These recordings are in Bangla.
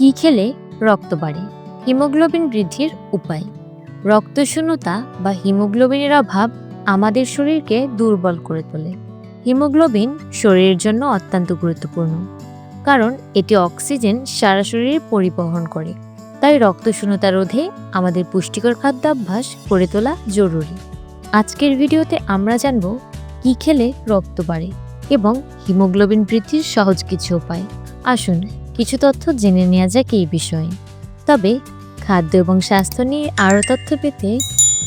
কি খেলে রক্ত বাড়ে। হিমোগ্লোবিন বৃদ্ধির উপায়। রক্তশূন্যতা বা হিমোগ্লোবিনের অভাব আমাদের শরীরকে দুর্বল করে তোলে। হিমোগ্লোবিন শরীরের জন্য অত্যন্ত গুরুত্বপূর্ণ। কারণ এটি অক্সিজেন সারা শরীরে পরিবহন করে। তাই রক্তশূন্যতা রোধে আমাদের পুষ্টিকর খাদ্যাভ্যাস করে তোলা জরুরি। আজকের ভিডিওতে আমরা জানব কি খেলে রক্ত বাড়ে এবং হিমোগ্লোবিন বৃদ্ধির সহজ কিছু উপায়। আসুন কিছু তথ্য জেনে নেওয়া যাক এই বিষয়ে। তবে, খাদ্য এবং স্বাস্থ্য নিয়ে আরও তথ্য পেতে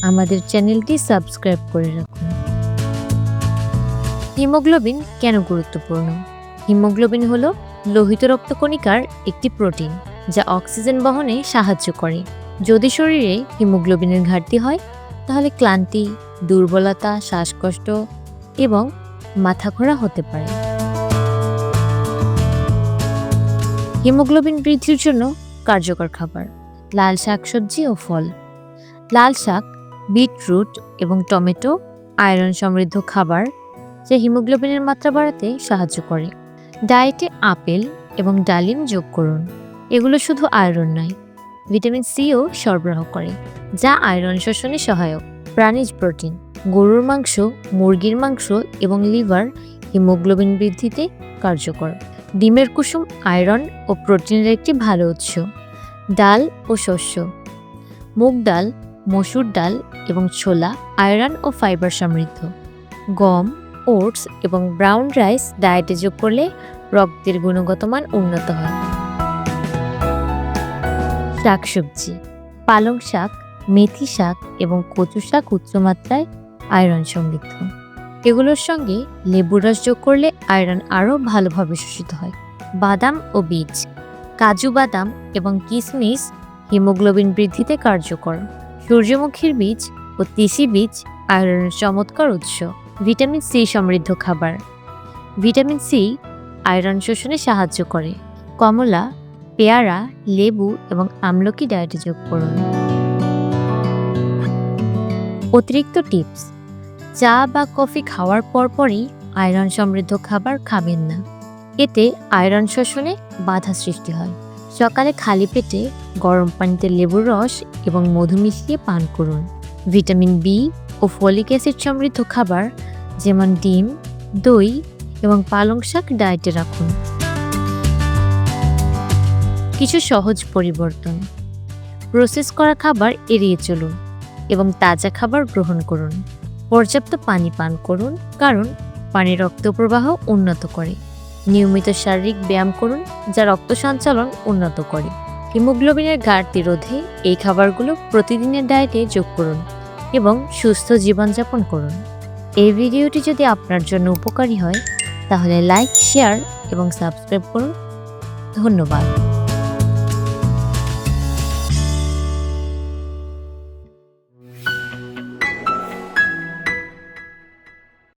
আমাদের চ্যানেলটি সাবস্ক্রাইব করে রাখুন। হিমোগ্লোবিন কেন গুরুত্বপূর্ণ? হিমোগ্লোবিন হলো লোহিত রক্তকণিকার একটি প্রোটিন যা অক্সিজেন বহনে সাহায্য করে। যদি শরীরে হিমোগ্লোবিনের ঘাটতি হয়, তাহলে ক্লান্তি, দুর্বলতা, শ্বাসকষ্ট এবং মাথা ঘোরা হতে পারে। হিমোগ্লোবিন বৃদ্ধির জন্য কার্যকর খাবার। লাল শাকসবজি ও ফল। লাল শাক, বিটরুট এবং টমেটো আয়রন সমৃদ্ধ খাবার যা হিমোগ্লোবিনের মাত্রা বাড়াতে সাহায্য করে। ডায়েটে আপেল এবং ডালিম যোগ করুন। এগুলো শুধু আয়রন নয়, ভিটামিন সিও সরবরাহ করে, যা আয়রন শোষণে সহায়ক। প্রাণীজ প্রোটিন, গরুর মাংস, মুরগির মাংস এবং লিভার হিমোগ্লোবিন বৃদ্ধিতে কার্যকর। ডিমের কুসুম, আয়রন ও প্রোটিনের একটি ভালো উৎস। ডাল ও শস্য। মুগ ডাল, মসুর ডাল এবং ছোলা আয়রন ও ফাইবার সমৃদ্ধ। গম, ওটস এবং ব্রাউন রাইস ডায়েটে যোগ করলে রক্তের গুণগত মান উন্নত হয়। শাকসবজি। পালং শাক, মেথি শাক এবং কচু শাক উচ্চমাত্রায় আয়রন সমৃদ্ধ। এগুলোর সঙ্গে লেবুর রস যোগ করলে আয়রন আরও ভালোভাবে শোষিত হয়। বাদাম ও বীজ, কাজু বাদাম এবং কিশমিশ হিমোগ্লোবিন বৃদ্ধিতে কার্যকর। সূর্যমুখীর বীজ ও তিসি বীজ আয়রনের চমৎকার উৎস। ভিটামিন সি সমৃদ্ধ খাবার। ভিটামিন সি আয়রন শোষণে সাহায্য করে। কমলা, পেয়ারা, লেবু এবং আমলকি ডায়েটে যোগ করুন। অতিরিক্ত টিপস চা বা কফি খাওয়ার পরপরই আয়রন সমৃদ্ধ খাবার খাবেন না। এতে আয়রন শোষণে বাধা সৃষ্টি হয়। সকালে খালি পেটে গরম পানিতে লেবুর রস এবং মধু মিশিয়ে পান করুন। ভিটামিন বি ও ফলিক অ্যাসিড সমৃদ্ধ খাবার যেমন ডিম, দই এবং পালং শাক ডায়েটে রাখুন। কিছু সহজ পরিবর্তন। প্রসেস করা খাবার এড়িয়ে চলুন এবং তাজা খাবার গ্রহণ করুন। পর্যাপ্ত পানি পান করুন, কারণ পানি রক্ত প্রবাহ উন্নত করে। নিয়মিত শারীরিক ব্যায়াম করুন, যা রক্ত সঞ্চালন উন্নত করে। হিমোগ্লোবিনের ঘাটতি রোধে এই খাবারগুলো প্রতিদিনের ডায়েটে যোগ করুন এবং সুস্থ জীবনযাপন করুন। এই ভিডিওটি যদি আপনার জন্য উপকারী হয়, তাহলে লাইক, শেয়ার এবং সাবস্ক্রাইব করুন। ধন্যবাদ।